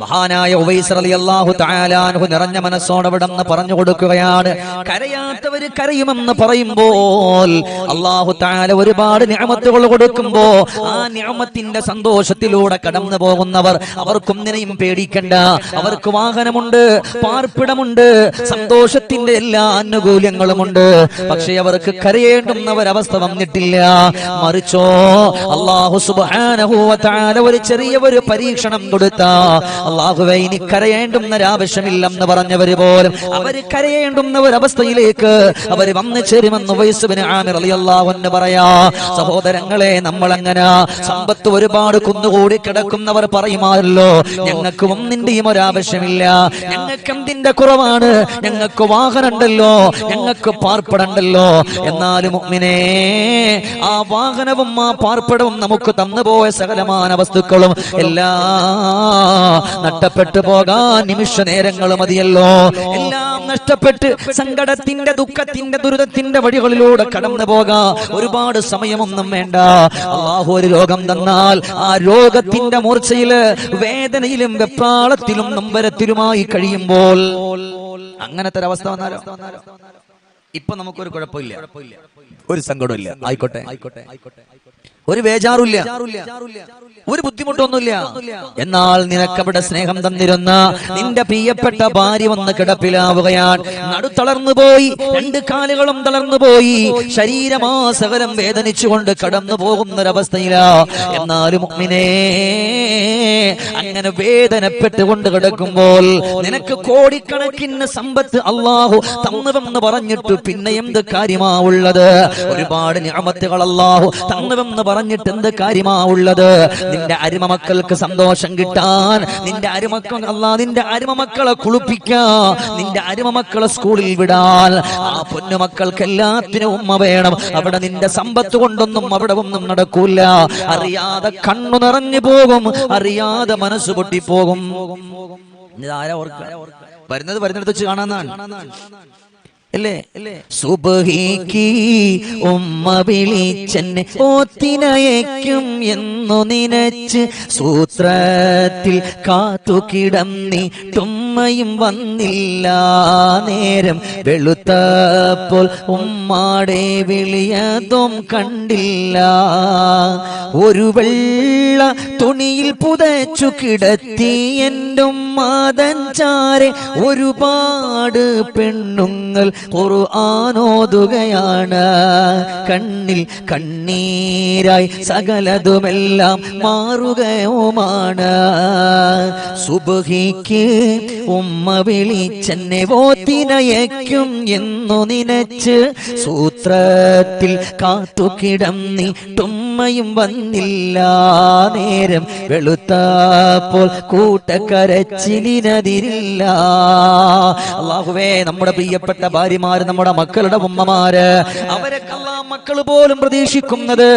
മഹാനായ ഉവൈസ് റളിയല്ലാഹു താലാൻഹു നിറഞ്ഞ മനസ്സോടെ പറഞ്ഞു കൊടുക്കുകയാണ്. കരയാത്തവര് കരയുമെന്ന് പറയുമ്പോൾ അള്ളാഹു താല ഒരുപാട് നിയമത്തുകൾ കൊടുക്കുമ്പോ ആ നിയമത്തിന്റെ സന്തോഷത്തിലൂടെ കടന്നു പോകുന്നവർ അവർക്കൊന്നിനെയും പേടിക്കണ്ട. അവർക്ക് വാഹനമുണ്ട് പാർപ്പിടമുണ്ട് സന്തോഷത്തിന്റെ എല്ലാ ആനുകൂല്യങ്ങളുമുണ്ട്. പക്ഷെ അവർക്ക് കരയേണ്ടുന്ന ഒരവസ്ഥ വന്നിട്ടില്ല. മറിച്ചോ അള്ളാഹു സുബ്ഹാനഹു താല ഒരു ചെറിയ ഒരു പരീക്ഷണം കൊടുത്ത അള്ളാഹുവെ ഇനി കരയേണ്ടുന്ന ഒരാവശ്യമില്ലെന്ന് പറഞ്ഞവര് പോലും അവർ കരയേണ്ടുന്ന ഒരവസ്ഥയിലേക്ക് അവർ വന്നു ചേരുമെന്ന് വയസ്സുവിന് ആമിർ അലി അള്ളാഹുന്ന് പറയാ സഹോദരങ്ങളെ നമ്മൾ അങ്ങനെ സമ്പത്ത് ഒരുപാട് കുന്നുകൂടി കിടക്കുന്നവർ പറയുമാറല്ലോ ഞങ്ങൾക്ക് ഒന്നിന്റെയും ഒരാവശ്യമില്ല. ഞങ്ങൾക്ക് എന്തിന്റെ കുറവാണ്? ഞങ്ങൾക്ക് വാഹനമുണ്ടല്ലോ ഞങ്ങൾക്ക് പാർപ്പിടണ്ടല്ലോ എന്നാലും മുഅ്മിനേ ആ വാഹനവും ആ പാർപ്പിടവും നമുക്ക് തന്നുപോയ സകലമാന വസ്തുക്കളും എല്ലാം നഷ്ടപ്പെട്ടു പോകാൻ നിമിഷ നേരങ്ങൾ മതിയല്ലോ. എല്ലാം നഷ്ടപ്പെട്ട് സങ്കടത്തിന്റെ ദുഃഖത്തിന്റെ ദുരിതത്തിന്റെ വഴികളിലൂടെ കടന്നു പോകാ ഒരുപാട് സമയമൊന്നും വേണ്ട. അള്ളാഹു ഒരു രോഗം തന്നാൽ ആ രോഗത്തിന്റെ മൂർച്ചയിൽ വേദനയിലും വെപ്രാളത്തിലും നമ്പരത്തിലുമായി കഴിയുമ്പോൾ അങ്ങനത്തെ ഒരു അവസ്ഥ വന്നാലോ? ഇപ്പൊ നമുക്കൊരു കുഴപ്പമില്ല. ഒരു സങ്കടമില്ല ആയിക്കോട്ടെ ആയിക്കോട്ടെ ആയിക്കോട്ടെ. ഒരു വേജാറില്ല ഒരു ബുദ്ധിമുട്ടൊന്നുമില്ല. എന്നാൽ നിനക്കവിടെ സ്നേഹം തന്നിരുന്ന നിന്റെ പ്രിയപ്പെട്ട ഭാര്യ വന്ന് കിടപ്പിലാവുകയാണ്. നടു തളർന്നു പോയി. രണ്ട് കാലുകളും തളർന്നു പോയി. ശരീരമാസകലം വേദനിച്ചുകൊണ്ട് കടന്നു പോകുന്നൊരവസ്ഥയിലാ. എന്നാലും അങ്ങനെ വേദനപ്പെട്ടുകൊണ്ട് കിടക്കുമ്പോൾ നിനക്ക് കോടിക്കണക്കിന് സമ്പത്ത് അള്ളാഹു തന്നുവെന്ന് പറഞ്ഞിട്ട് പിന്നെ എന്ത് കാര്യമാ ഉള്ളത്? ഒരുപാട് ഞാമത്തുകൾ അള്ളാഹു തന്നുവെന്ന് പറഞ്ഞിട്ട് എന്ത് കാര്യമാ ഉള്ളത്? നിന്റെ അരിമ മക്കൾക്ക് സന്തോഷം കിട്ടാൻ നിന്റെ അരുമക്കൾ അല്ലാ നിന്റെ അരിമ കുളിപ്പിക്കാ നിന്റെ അരിമ മക്കളെ സ്കൂളിൽ വിടാൻ. ആ പൊന്നുമക്കൾക്ക് എല്ലാത്തിനും ഉമ്മ വേണം. അവിടെ നിന്റെ സമ്പത്ത് കൊണ്ടൊന്നും അവിടെ ഒന്നും നടക്കൂല. അറിയാതെ കണ്ണു നിറഞ്ഞു പോകും അറിയാതെ മനസ്സ് പൊട്ടിപ്പോകും. ഓർക്കുക വരുന്നത് വരുന്നിടത്ത് വെച്ച് കാണാന്നാണ് അല്ലേ? സുബഹിക്ക് ഉമ്മ വിളിച്ചെന്നെ ഓത്തിനയക്കും എന്നു നിനച്ച് സൂത്രത്തിൽ കാത്തു കിടന്നിട്ടുമ്മയും വന്നില്ല നേരം വെളുത്തപ്പോൾ ഉമ്മാടെ വിളിയതും കണ്ടില്ല ഒരു വെള്ള തുണിയിൽ പുതച്ചു കിടത്തി എന്റെ മാതൻ ചാരെ ഒരുപാട് പെണ്ണുങ്ങൾ ആനോതുകയാണ് കണ്ണിൽ കണ്ണീരായി സകലതുമെല്ലാം മാറുകയുമാണ്. സുബഹിക്ക് ഉമ്മ വിളിച്ചെന്നെ ഓത്തിനയക്കും എന്നു നിനച്ച് സൂത്രത്തിൽ കാത്തു കിടന്നിട്ടുമ്മയും വന്നില്ല. നേരം വെളുത്തപ്പോൾ കൂട്ടക്കരച്ചിലിനതിരില്ല. അള്ളാഹുവേ നമ്മുടെ പ്രിയപ്പെട്ട ഭാര്യമാര് നമ്മുടെ മക്കളുടെ ഉമ്മമാര് അവരൊക്കെ മക്കൾ പോലും പ്രതീക്ഷിക്കുന്നത്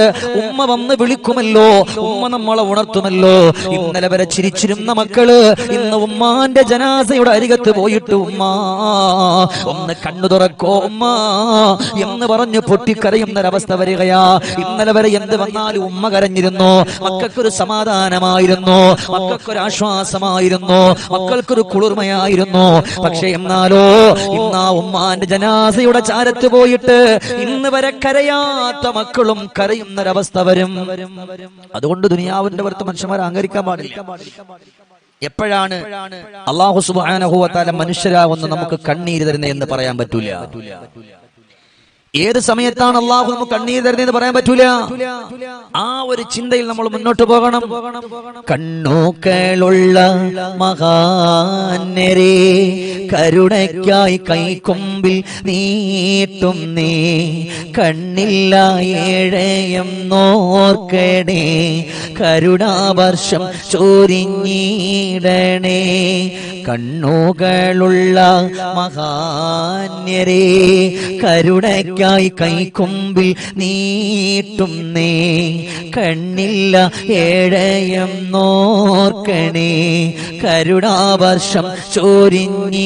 ഉമ്മ വന്ന് വിളിക്കുമല്ലോ ഉമ്മ നമ്മളെ ഉണർത്തുമല്ലോ. ഇന്നലെ വരെ ചിരിച്ചിരുന്ന മക്കൾ ഇന്ന് ഉമ്മാന്റെ ജനാസയുടെ അരികത്ത് പോയിട്ട് ഉമ്മ ഒന്ന് കണ്ണു തുറക്കോ ഉമ്മ? എന്ന് പറഞ്ഞ് പൊട്ടിക്കറിയുന്നൊരവസ്ഥ വരികയാ. ഇന്നലെ വരെ എന്ത് വന്നാലും ഉമ്മ കരഞ്ഞിരുന്നു. മക്കൾക്കൊരു സമാധാനമായിരുന്നു. മക്കൾക്കൊരു ആശ്വാസമായിരുന്നു മക്കൾക്കൊരു കുളിർമയായിരുന്നു. പക്ഷെ എന്നാലോ ഇന്ന് ആ ഉമ്മാന്റെ ജനാസയുടെ ചാരത്ത് പോയിട്ട് ഇന്ന് വരെ കരയാത്ത മക്കളും കരയുന്നൊരവസ്ഥ വരും. അതുകൊണ്ട് ദുനിയാവിന്റെ പുറത്ത് മനുഷ്യന്മാരെ അഹങ്കരിക്കാൻ പാടില്ല. എപ്പോഴാണ് അള്ളാഹു സുബാനഹുവത്താല മനുഷ്യരാവുന്ന നമുക്ക് കണ്ണീര് തരുന്നത് എന്ന് പറയാൻ പറ്റൂല. ഏത് സമയത്താണ് അള്ളാഹു നമുക്ക് കണ്ണീർ തരുന്നതെന്ന് പറയാൻ പറ്റൂല? ആ ഒരു ചിന്തയിൽ നമ്മൾ മുന്നോട്ട് പോകണം. കണ്ണൂക്കളുള്ള മഹാനരേ കരുണയ്ക്കായി കൈക്കൊമ്പിൽ നീട്ടും നീ കണ്ണില്ല ഏഴയം നോർക്കണേ കരുണാവർഷം ചോരിഞ്ഞിടണേ. കണ്ണുകളുള്ള മഹാന്യരെ കരുണയ്ക്കായി എനിക്കായി കൈക്കൊമ്പിൽ നീട്ടുന്നേ. കണ്ണില്ല ഏഴയം നോർക്കണേ. കരുണാവർഷം ചോരിഞ്ഞീടണേ.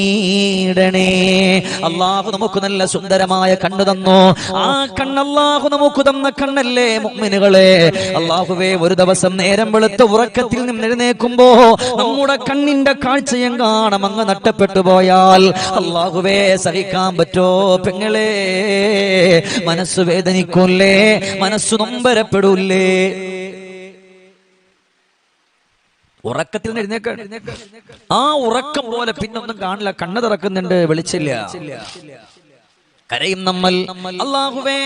അള്ളാഹു നമുക്ക് നല്ല സുന്ദരമായ കണ്ണു തന്നു? ആ കണ്ണല്ലാഹു നമുക്ക് തന്ന കണ്ണല്ലേ മുമ്മിനുകളെ അള്ളാഹുവേ ഒരു ദിവസം നേരം വെളുത്ത് ഉറക്കത്തിൽ നിന്ന് എഴുന്നേക്കുമ്പോ നമ്മുടെ കണ്ണിന്റെ കാഴ്ചയും കാണാം അങ്ങ് നട്ടപ്പെട്ടു പോയാൽ അള്ളാഹുവേ സഹിക്കാൻ പറ്റോ പെങ്ങളെ? മനസ്സ് വേദനിക്കൂല്ലേ? മനസ്സ് നൊമ്പരപ്പെടൂല്ലേ? ഉറക്കത്തിൽ ആ ഉറക്കം പോലെ പിന്നൊന്നും കാണില്ല. കണ്ണു തുറക്കുന്നുണ്ട് വെളിച്ചില്ല. കരയും നമ്മൾ. അള്ളാഹുവേ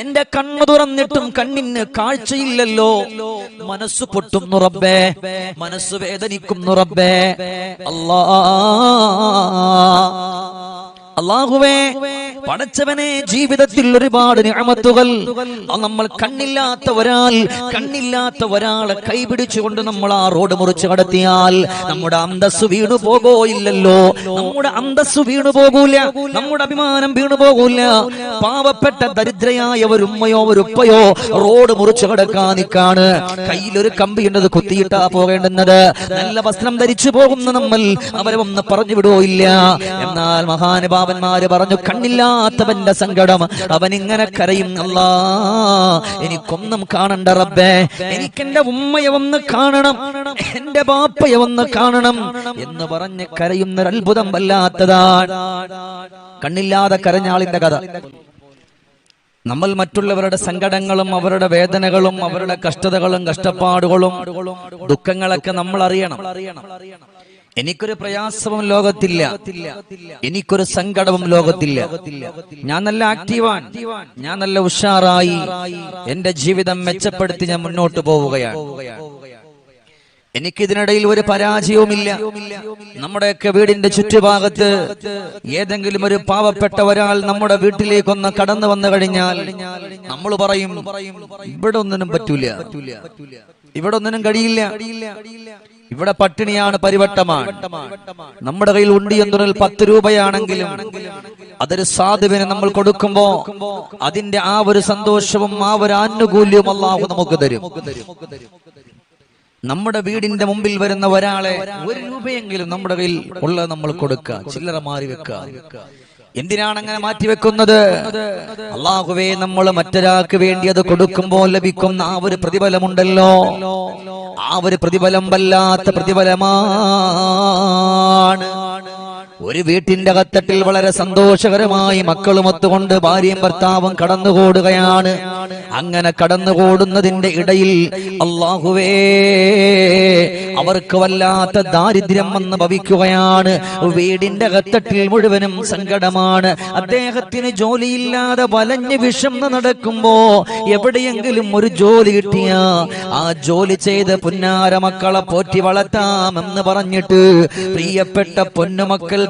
എന്റെ കണ്ണു തുറന്നിട്ടും കണ്ണിന് കാഴ്ചയില്ലല്ലോ. മനസ്സ് പൊട്ടും നുറബേ മനസ്സ് വേദനിക്കും നുറബേ അല്ലാ അള്ളാഹുവേ പടച്ചവനെ ജീവിതത്തിൽ ഒരുപാട് നിഅമത്തുകൾ നമ്മൾ കണ്ണില്ലാത്ത ഒരാൾ കണ്ണില്ലാത്ത ഒരാളെ കൈപിടിച്ചുകൊണ്ട് നമ്മൾ ആ റോഡ് മുറിച്ച് കടത്തിയാൽ നമ്മുടെ അന്തസ് വീണു പോകോ ഇല്ലല്ലോ നമ്മുടെ അന്തസ് വീണു പോകൂല. നമ്മുടെ അഭിമാനം വീണു പോകൂല. പാവപ്പെട്ട ദരിദ്രയായ ഒരു ഉമ്മയോ ഒരു ഉപ്പയോ റോഡ് മുറിച്ച് കടക്കാൻ നിൽക്കാണ്. കയ്യിലൊരു കമ്പിയുണ്ടത് കുത്തിയിട്ടാ പോകേണ്ടുന്നത്. നല്ല വസ്ത്രം ധരിച്ചു പോകുന്ന നമ്മൾ അവരെ ഒന്ന് പറഞ്ഞു ഇല്ല എന്നാൽ മഹാനുഭാവന്മാര് പറഞ്ഞു കണ്ണില്ലാത്തവന്റെ സങ്കടം. അവൻ ഇങ്ങനെ കരയും എനിക്കൊന്നും കാണണ്ട റബ്ബേ. എനിക്കെന്റെ ഉമ്മയെ ഒന്ന് കാണണം. എന്റെ ബാപ്പയെ ഒന്ന് കാണണം. എന്ന് പറഞ്ഞ് കരയുന്നൊരു അത്ഭുതം വല്ലാത്തതാണ്. കണ്ണില്ലാതെ കരഞ്ഞാളിന്റെ കഥ. നമ്മൾ മറ്റുള്ളവരുടെ സങ്കടങ്ങളും അവരുടെ വേദനകളും അവരുടെ കഷ്ടതകളും കഷ്ടപ്പാടുകളും ദുഃഖങ്ങളൊക്കെ നമ്മൾ അറിയണം. എനിക്കൊരു പ്രയാസവും ലോകത്തില്ല. എനിക്കൊരു സങ്കടവും ലോകത്തില്ല. ഞാൻ നല്ല ആക്റ്റീവാൻ ഞാൻ നല്ല ഉഷാറായി എന്റെ ജീവിതം മെച്ചപ്പെടുത്തി ഞാൻ മുന്നോട്ട് പോവുകയാണ്. എനിക്കിതിനിടയിൽ ഒരു പരാജയവുമില്ല. നമ്മുടെയൊക്കെ വീടിന്റെ ചുറ്റുഭാഗത്ത് ഏതെങ്കിലും ഒരു പാവപ്പെട്ട ഒരാൾ നമ്മുടെ വീട്ടിലേക്കൊന്ന് കടന്നു വന്നു കഴിഞ്ഞാൽ നമ്മൾ പറയും ഇവിടെ ഒന്നിനും പറ്റൂല. ഇവിടെ ഒന്നിനും കഴിയില്ല. ഇവിടെ പട്ടിണിയാണ് പരിവട്ടമാണ്. നമ്മുടെ കയ്യിൽ ഉണ്ടി പറഞ്ഞാൽ പത്ത് രൂപയാണെങ്കിലും അതൊരു സാധുവിനെ നമ്മൾ കൊടുക്കുമ്പോ അതിന്റെ ആ ഒരു സന്തോഷവും ആ ഒരു ആനുകൂല്യവും അള്ളാഹു നമുക്ക് തരും. നമ്മുടെ വീടിന്റെ മുമ്പിൽ വരുന്ന ഒരാളെ ഒരു രൂപയെങ്കിലും നമ്മുടെ കയ്യിൽ ഉള്ളത് നമ്മൾ കൊടുക്കുക ചില്ലറ മാറി വെക്കുക. എന്തിനാണ് അങ്ങനെ മാറ്റിവെക്കുന്നത്? അള്ളാഹുവേ നമ്മൾ മറ്റൊരാൾക്ക് വേണ്ടി അത് കൊടുക്കുമ്പോൾ ലഭിക്കുന്ന ആ ഒരു പ്രതിഫലമുണ്ടല്ലോ. ആ ഒരു പ്രതിഫലം വല്ലാത്ത പ്രതിഫലമാണ്. ഒരു വീട്ടിന്റെ കത്തട്ടിൽ വളരെ സന്തോഷകരമായി മക്കളും ഒത്തുകൊണ്ട് ഭാര്യയും ഭർത്താവും കടന്നുകൂടുകയാണ്. അങ്ങനെ കടന്നുകൂടുന്നതിന്റെ ഇടയിൽ അള്ളാഹുവേ അവർക്ക് വല്ലാത്ത ദാരിദ്ര്യം വന്ന് ഭവിക്കുകയാണ്. വീടിന്റെ കത്തട്ടിൽ മുഴുവനും സങ്കടമാണ്. അദ്ദേഹത്തിന് ജോലിയില്ലാതെ വലഞ്ഞ് വിഷം നടക്കുമ്പോ എവിടെയെങ്കിലും ഒരു ജോലി കിട്ടിയ ആ ജോലി ചെയ്ത് പുന്നാര മക്കളെ പോറ്റി വളർത്താമെന്ന് പറഞ്ഞിട്ട് പ്രിയപ്പെട്ട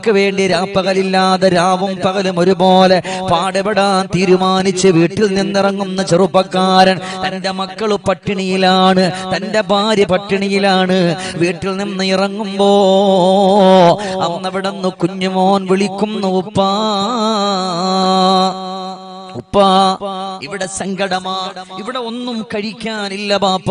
പൊന്നുമക്കൾക്ക് വേണ്ടി രാപ്പകലില്ലാതെ രാവും പകലും ഒരുപോലെ പാടുപെടാൻ തീരുമാനിച്ച് വീട്ടിൽ നിന്നിറങ്ങുന്ന ചെറുപ്പക്കാരൻ തന്റെ മക്കൾ പട്ടിണിയിലാണ് തന്റെ ഭാര്യ പട്ടിണിയിലാണ്. വീട്ടിൽ നിന്ന് ഇറങ്ങുമ്പോ അന്നവിടെ നിന്ന് കുഞ്ഞുമോൻ വിളിക്കുന്നു ഉപ്പാ. ഉപ്പ ഇവിടെ സങ്കടമാ ഇവിടെ ഒന്നും കഴിക്കാനില്ല ബാപ്പ.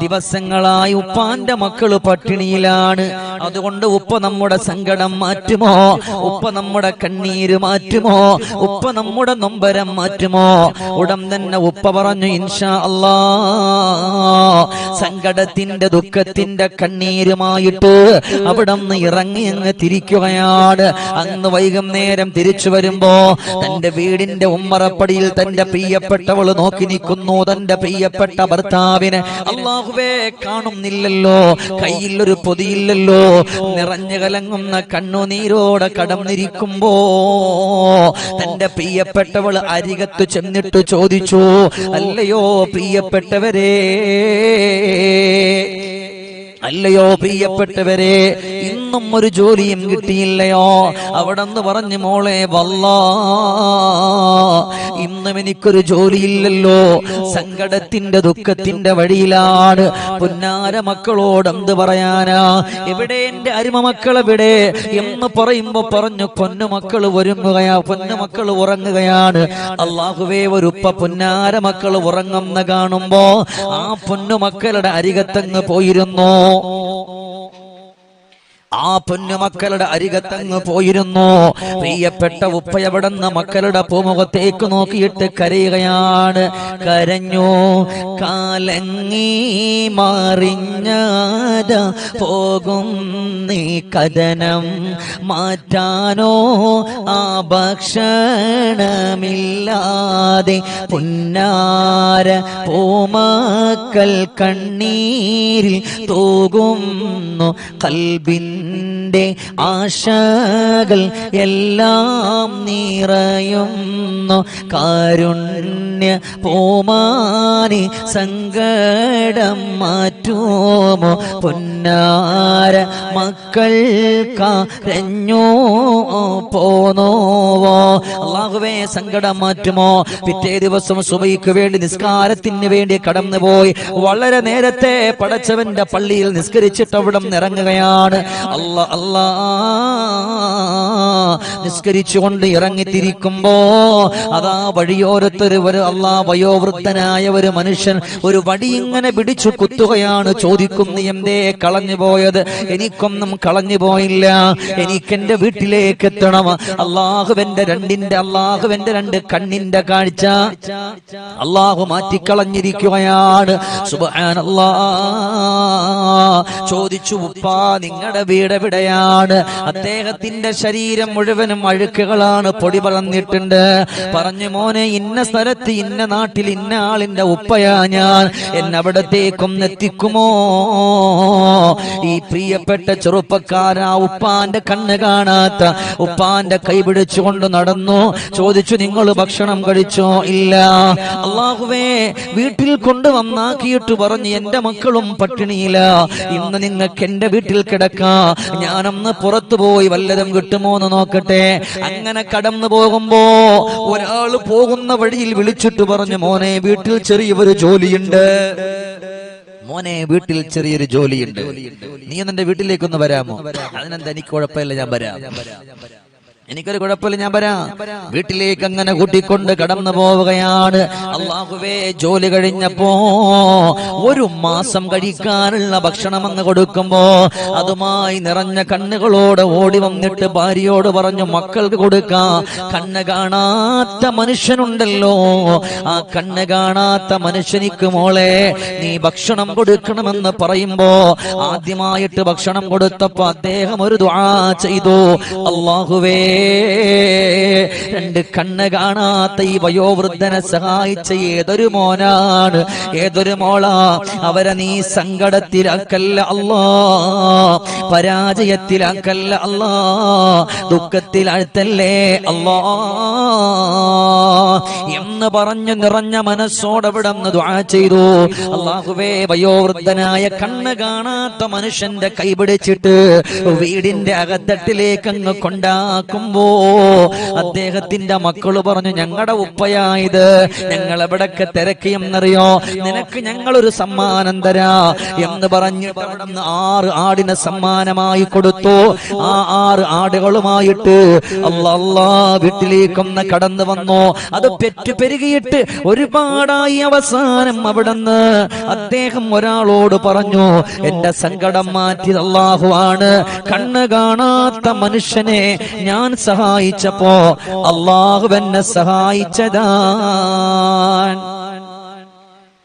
ദിവസങ്ങളായി ഉപ്പാന്റെ മക്കൾ പട്ടിണിയിലാണ്. അതുകൊണ്ട് ഉപ്പ നമ്മുടെ സങ്കടം മാറ്റുമോ? ഉപ്പ നമ്മുടെ കണ്ണീര് മാറ്റുമോ? ഉപ്പ നമ്മുടെ നൊമ്പരം മാറ്റുമോ? ഉടൻ തന്നെ ഉപ്പ പറഞ്ഞു ഇൻഷാ അല്ലാ. സങ്കടത്തിന്റെ ദുഃഖത്തിന്റെ കണ്ണീരുമായിട്ട് അവിടെ നിന്ന് ഇറങ്ങി അങ്ങ് തിരിക്കുകയാണ്. അന്ന് വൈകുന്നേരം തിരിച്ചു വരുമ്പോ തന്റെ വീടിന്റെ ഉമ്മറപ്പടിയിൽ തന്റെ പ്രിയപ്പെട്ടവൾ നോക്കി നിൽക്കുന്നു. തന്റെ പ്രിയപ്പെട്ട ഭർത്താവിനെ അള്ളാഹുവേ കാണുന്നില്ലല്ലോ. കയ്യിൽ ഒരു പൊതിയില്ലല്ലോ. നിറഞ്ഞു കലങ്ങുന്ന കണ്ണുനീരോടെ കടന്നിരിക്കുമ്പോ തന്റെ പ്രിയപ്പെട്ടവൾ അരികത്ത് ചെന്നിട്ട് ചോദിച്ചു അല്ലയോ പ്രിയപ്പെട്ടവരേ? അല്ലയോ പ്രിയപ്പെട്ടവരെ? ഇന്നും ഒരു ജോലിയും കിട്ടിയില്ലയോ? അവിടെന്ന് പറഞ്ഞു മോളെ വല്ല ഇന്നും എനിക്കൊരു ജോലിയില്ലല്ലോ. സങ്കടത്തിന്റെ ദുഃഖത്തിന്റെ വഴിയിലാണ്. പുന്നാര മക്കളോട് എന്ത് പറയാനാ? എവിടെ എന്റെ അരുമ മക്കൾ എവിടെ? എന്ന് പറയുമ്പോ പറഞ്ഞു പൊന്നു മക്കൾ ഒരുങ്ങുകയാ പൊന്നു മക്കൾ ഉറങ്ങുകയാണ്. അള്ളാഹുവേ ഒരു ഉപ്പ പുന്നാര മക്കൾ ഉറങ്ങുന്ന കാണുമ്പോ ആ പൊന്നു മക്കളുടെ അരികത്തങ്ങ് പോയിരുന്നു? ആ പൊന്നുമക്കളുടെ അരികത്തങ്ങ് പോയിരുന്നു. പ്രിയപ്പെട്ട ഉപ്പയവിടുന്ന് മക്കളുടെ പൂമുഖത്തേക്ക് നോക്കിയിട്ട് കരയുകയാണ്. കരഞ്ഞു. കാലങ്ങി മാറിഞ്ഞ പോകും നീ കഥനം. മാറ്റാനോ ആ ഭക്ഷണമില്ലാതെ പുന്നാര പൂമക്കൾ കണ്ണീരിൽ തൂകുന്നു. കൽബിന്റെ ആശകൾ എല്ലാം നിറയുന്നു. കാരുണ്യ പൂമാനി സങ്കടം മാറ്റുമോ? പൊന്നാര മക്കൾ കരഞ്ഞോ പോന്നോവോ? അള്ളാഹുവേ സങ്കടം മാറ്റുമോ? പിറ്റേ ദിവസം സുബൈക്ക് വേണ്ടി നിസ്കാരത്തിന് വേണ്ടി കടന്നുപോയി. വളരെ നേരത്തെ പടച്ചവന്റെ പള്ളിയിൽ നിസ്കരിച്ചിട്ട് അവിടെ ഇറങ്ങുകയാണ്. അല്ല അല്ലാ നിസ്കരിച്ചുകൊണ്ട് ഇറങ്ങിത്തിരിക്കുമ്പോ അതാ വഴിയോരത്തൊരു ഒരു അല്ലാ വയോവൃദ്ധനായ ഒരു മനുഷ്യൻ ഒരു വടി ഇങ്ങനെ പിടിച്ചു കുത്തുകയാണ് ചോദിക്കുന്നു എന്തേ കളഞ്ഞു പോയത്? എനിക്കൊന്നും കളഞ്ഞു പോയില്ല. എനിക്കെന്റെ വീട്ടിലേക്ക് എത്തണം. അള്ളാഹുവിന്റെ രണ്ടിന്റെ അള്ളാഹുവിന്റെ രണ്ട് കണ്ണിന്റെ കാഴ്ച അള്ളാഹു മാറ്റിക്കളഞ്ഞിരിക്കുകയാണ്. ചോദിച്ചു ഉപ്പാ നിങ്ങളുടെ വീട് എവിടെയാണ്? അദ്ദേഹത്തിന്റെ ശരീരം മുഴുവനും അഴുക്കുകളാണ് പൊടി പറന്നിട്ടുണ്ട്. പറഞ്ഞു മോനെ ഇന്ന സ്ഥലത്ത് ഇന്ന നാട്ടിൽ ഇന്ന ആളിന്റെ ഉപ്പയാ ഞാൻ. എന്നവിടത്തേക്കും എത്തിക്കുമോ? ഈ പ്രിയപ്പെട്ട ചെറുപ്പക്കാരാ ഉപ്പാന്റെ കണ്ണ് കാണാത്ത ഉപ്പാന്റെ കൈ പിടിച്ചുകൊണ്ട് നടന്നു. ചോദിച്ചു നിങ്ങൾ ഭക്ഷണം കഴിച്ചോ? ഇല്ല. അള്ളാഹുവേ വീട്ടിൽ കൊണ്ടുവന്നാക്കിയിട്ട് പറഞ്ഞു എന്റെ മക്കളും പട്ടിണിയില്ല ഇന്ന് നിങ്ങൾക്ക് എന്റെ വീട്ടിൽ കിടക്കാം. ഞാനൊന്ന് പുറത്തു പോയി വല്ലതും കിട്ടുമോ എന്ന് നോക്കട്ടെ. അങ്ങനെ കടന്നു പോകുമ്പോ ഒരാൾ പോകുന്ന വഴിയിൽ വിളിച്ചിട്ട് പറഞ്ഞു മോനെ വീട്ടിൽ ചെറിയൊരു ജോലിയുണ്ട്. മോനെ വീട്ടിൽ ചെറിയൊരു ജോലിയുണ്ട്. നീ എന്റെ വീട്ടിലേക്കൊന്ന് വരാമോ? അതിനെന്താ എനിക്ക് കുഴപ്പമില്ല ഞാൻ വരാം. എനിക്കൊരു കുഴപ്പമില്ല ഞാൻ വരാം. വീട്ടിലേക്ക് അങ്ങനെ കൂട്ടിക്കൊണ്ട് കടന്നു പോവുകയാണ്. അള്ളാഹുവേ ജോലി കഴിഞ്ഞപ്പോ ഒരു മാസം കഴിക്കാനുള്ള ഭക്ഷണം അങ്ങ് കൊടുക്കുമ്പോ അതുമായി നിറഞ്ഞ കണ്ണുകളോട് ഓടി വന്നിട്ട് ഭാര്യയോട് പറഞ്ഞു മക്കൾക്ക് കൊടുക്കാം. കണ്ണ് കാണാത്ത മനുഷ്യനുണ്ടല്ലോ. ആ കണ്ണ് കാണാത്ത മനുഷ്യനിക്ക് മോളെ നീ ഭക്ഷണം കൊടുക്കണമെന്ന് പറയുമ്പോ ആദ്യമായിട്ട് ഭക്ഷണം കൊടുത്തപ്പോ അദ്ദേഹം ഒരു ദുആ ചെയ്തു. അള്ളാഹുവേ രണ്ട് കണ്ണ് കാണാത്ത ഈ വയോവൃദ്ധനെ സഹായിച്ച ഏതൊരു മോനാണ്? ഏതൊരു മോളാ? അവരെ നീ സങ്കടത്തിലാക്കല്ല അല്ലാ. പരാജയത്തിലാക്കല്ല അല്ലാ. ദുഃഖത്തിലാഴ്ത്തല്ലേ അല്ലാ. എന്ന് പറഞ്ഞു നിറഞ്ഞ മനസ്സോടെ വിടന്ന് ദുആ ചെയ്തു. അള്ളാഹുവേ വയോവൃദ്ധനായ കണ്ണ് കാണാത്ത മനുഷ്യന്റെ കൈപിടിച്ചിട്ട് വീടിന്റെ അകത്തട്ടിലേക്ക് അങ്ങ് കൊണ്ടാക്കുമ്പോ അദ്ദേഹത്തിന്റെ മക്കൾ പറഞ്ഞു ഞങ്ങളുടെ ഉപ്പയായത്. ഞങ്ങൾ എവിടൊക്കെ തിരക്കിയെന്നറിയോ? നിനക്ക് ഞങ്ങളൊരു സമ്മാനം തരാ. എന്ന് അവിടെ ആറ് ആടിനെ സമ്മാനമായി കൊടുത്തു. ആ ആറ് ആടുകളുമായിട്ട് അല്ലാ വീട്ടിലേക്കൊന്ന് കടന്നു വന്നു. അത് പെറ്റു പെരുകിയിട്ട് ഒരുപാടായി അവസാനം അവിടുന്ന് അദ്ദേഹം ഒരാളോട് പറഞ്ഞു എന്റെ സങ്കടം മാറ്റിയത് അള്ളാഹുവാണ് കണ്ണ് കാണാത്ത മനുഷ്യനെ ഞാൻ സഹായിച്ചപ്പോ അള്ളാഹു എന്നെ സഹായിച്ചതാ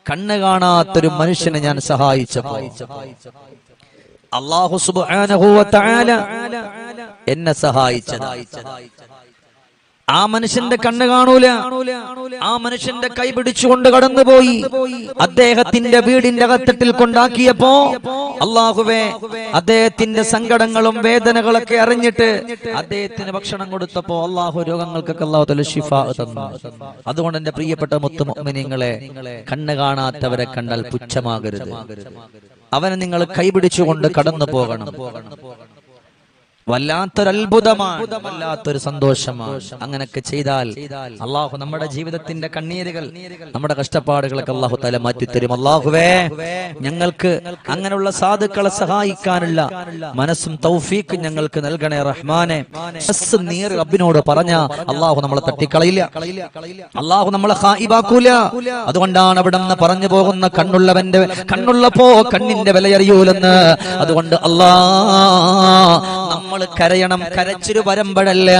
കണ്ണ് കാണാത്തൊരു മനുഷ്യനെ ഞാൻ സഹായിച്ചപ്പോ അള്ളാഹു എന്നെ സഹായിച്ചതാ ആ മനുഷ്യന്റെ കണ്ണ് കാണൂല. ആ മനുഷ്യന്റെ കൈ പിടിച്ചുകൊണ്ട് കടന്നുപോയി. അദ്ദേഹത്തിന്റെ വീടിന്റെ അകത്തട്ടിൽ കൊണ്ടാക്കിയപ്പോ അള്ളാഹുവേ അദ്ദേഹത്തിന്റെ സങ്കടങ്ങളും വേദനകളൊക്കെ അറിഞ്ഞിട്ട് അദ്ദേഹത്തിന് ഭക്ഷണം കൊടുത്തപ്പോ അള്ളാഹു രോഗങ്ങൾക്കൊക്കെ അള്ളാഹു തന്നു. അതുകൊണ്ട് എന്റെ പ്രിയപ്പെട്ട മുത്തുമൊമിനിങ്ങളെ കണ്ണ് കാണാത്തവരെ കണ്ടാൽ പുച്ഛമാകരുത്. അവനെ നിങ്ങൾ കൈപിടിച്ചുകൊണ്ട് കടന്നു പോകണം വല്ലാത്തൊരു അത്ഭുതമാണ് വല്ലാത്തൊരു സന്തോഷമാണ്. അങ്ങനൊക്കെ ചെയ്താൽ അള്ളാഹു നമ്മുടെ ജീവിതത്തിന്റെ കണ്ണീരുകൾ നമ്മുടെ കഷ്ടപ്പാടുകളൊക്കെ അള്ളാഹു തല മാറ്റിത്തരും. അള്ളാഹുവേ ഞങ്ങൾക്ക് അങ്ങനെയുള്ള സാധുക്കളെ സഹായിക്കാനുള്ള മനസ്സും തൗഫീക്ക് ഞങ്ങൾക്ക് നൽകണേ റഹ്മാനെ. നീർ റബ്ബിനോട് പറഞ്ഞ അള്ളാഹു നമ്മളെ തട്ടിക്കളയില്ല. അള്ളാഹു നമ്മളെ അതുകൊണ്ടാണ് അവിടെ നിന്ന് പറഞ്ഞു പോകുന്ന കണ്ണുള്ളവന്റെ കണ്ണുള്ളപ്പോ കണ്ണിന്റെ വിലയറിയൂലെന്ന്. അതുകൊണ്ട് അള്ളാ നമ്മൾ കരയണം കരച്ചിരു വരുമ്പോഴല്ല.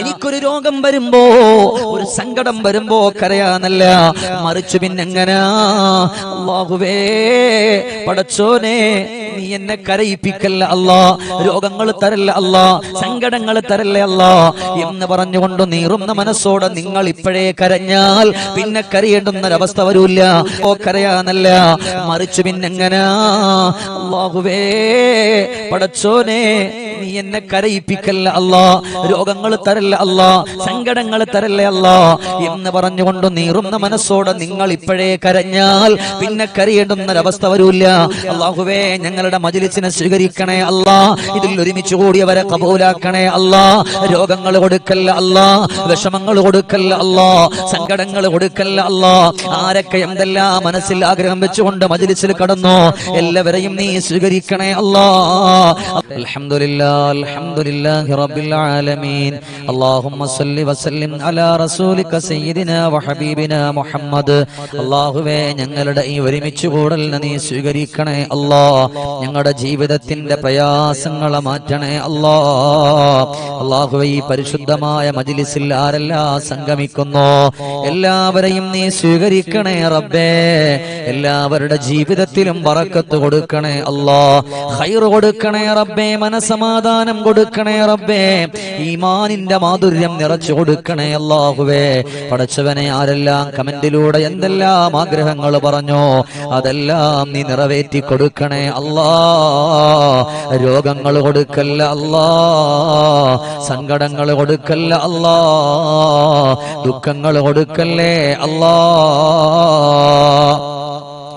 എനിക്കൊരു രോഗം വരുമ്പോ ഒരു സങ്കടം വരുമ്പോ കരയാന്നല്ല മറിച്ചു പിന്നെങ്ങനാ? പടച്ചോനെ നീ എന്നെ കരയിപ്പിക്കല്ല അല്ലാ. രോഗങ്ങൾ തരല്ല അല്ലാ. സങ്കടങ്ങൾ തരല്ല അല്ലാ. എന്ന് പറഞ്ഞുകൊണ്ട് നീറുന്ന മനസ്സോടെ നിങ്ങൾ ഇപ്പോഴേ കരഞ്ഞാൽ പിന്നെ കരയേണ്ടുന്നൊരവസ്ഥ വരൂല്ല. ഓ കരയാന്നല്ല മറിച്ചു പിന്നെങ്ങനാ? പടച്ചോനെ നീ എന്നെ കരയിപ്പിക്കല്ല അല്ലാ? രോഗങ്ങൾ തരല്ല അല്ലാ? സങ്കടങ്ങൾ തരല്ല അല്ലാ? എന്ന് പറഞ്ഞുകൊണ്ട് നീറുന്ന മനസ്സോടെ നിങ്ങൾ ഇപ്പോഴേ കരഞ്ഞാൽ പിന്നെ കരയേണ്ടുന്ന ഒരവസ്ഥ വരൂല്ല. അള്ളാഹുവേ ഞങ്ങളുടെ മജിലിസിനെ സ്വീകരിക്കണേ അല്ലാ. ഇതിൽ ഒരുമിച്ച് കൂടിയവരെ കബൂലാക്കണേ അല്ലാ. രോഗങ്ങൾ കൊടുക്കല്ല അല്ലാ. വിഷമങ്ങൾ കൊടുക്കല്ല അല്ലാ. സങ്കടങ്ങൾ കൊടുക്കല്ല അല്ലാ. ആരൊക്കെ എന്തെല്ലാം മനസ്സിൽ ആഗ്രഹം വെച്ചുകൊണ്ട് മജിലിസിൽ കടന്നോ? എല്ലാവരെയും നീ സ്വീകരിക്കണേ അല്ലാ. അൽഹംദുലില്ലാ അൽഹംദുലില്ലാഹി റബ്ബിൽ ആലമീൻ اللهم صل وسلم على رسولك سيدنا وحبيبنا മുഹമ്മദ് അല്ലാഹുവേ ഞങ്ങളുടെ ഈ ഒരുമിച്ച് കൂടലിനെ നീ സ്വീകരിക്കണേ അല്ലാ ഞങ്ങളുടെ ജീവിതത്തിന്റെ പ്രയാസങ്ങളെ മാറ്റണേ അല്ലാ അല്ലാഹുവേ ഈ പരിശുദ്ധമായ മജ്ലിസിൽ ആരെല്ലാം സംഗമിക്കുന്നു എല്ലാവരെയും നീ സ്വീകരിക്കണേ റബ്ബേ എല്ലാവരുടെ ജീവിതത്തിലും ബറക്കത്ത് കൊടുക്കണേ അല്ലാ ഖൈർ കൊടുക്കണേ റബ്ബേ മനസമാധാനം കൊടുക്കണേ റബ്ബേ. ഈമാനിന്റെ മാധുര്യം നിറച്ചു കൊടുക്കണേ അല്ലാഹുവേ. പടച്ചവനെ ആരെല്ലാം കമന്റിലൂടെ എന്തെല്ലാം ആഗ്രഹങ്ങൾ പറഞ്ഞോ അതെല്ലാം നീ നിറവേറ്റി കൊടുക്കണേ അല്ലാ. രോഗങ്ങൾ കൊടുക്കല്ല അല്ലാ. സങ്കടങ്ങൾ കൊടുക്കല്ല അല്ലാ. ദുഃഖങ്ങൾ കൊടുക്കല്ലേ അല്ലാ.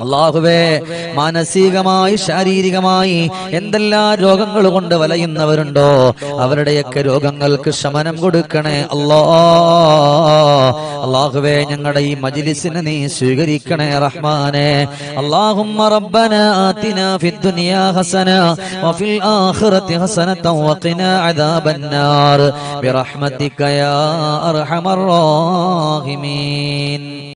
അള്ളാഹുവേ മാനസികമായി ശാരീരികമായി എന്തെല്ലാം രോഗങ്ങൾ കൊണ്ട് വലയുന്നവരുണ്ടോ അവരുടെയൊക്കെ രോഗങ്ങൾക്ക് ശമനം കൊടുക്കണേ അല്ലോ. അള്ളാഹുവേ ഞങ്ങളുടെ ഈ മജിലിസിന് നീ സ്വീകരിക്കണേ റഹ്മാനെ. അള്ളാഹുമ്മ ഹസന വഫിൽ ആഖിറതി ഹസനത അദാബന്നാർ. ബിറഹ്മതിക യാ അർഹമർ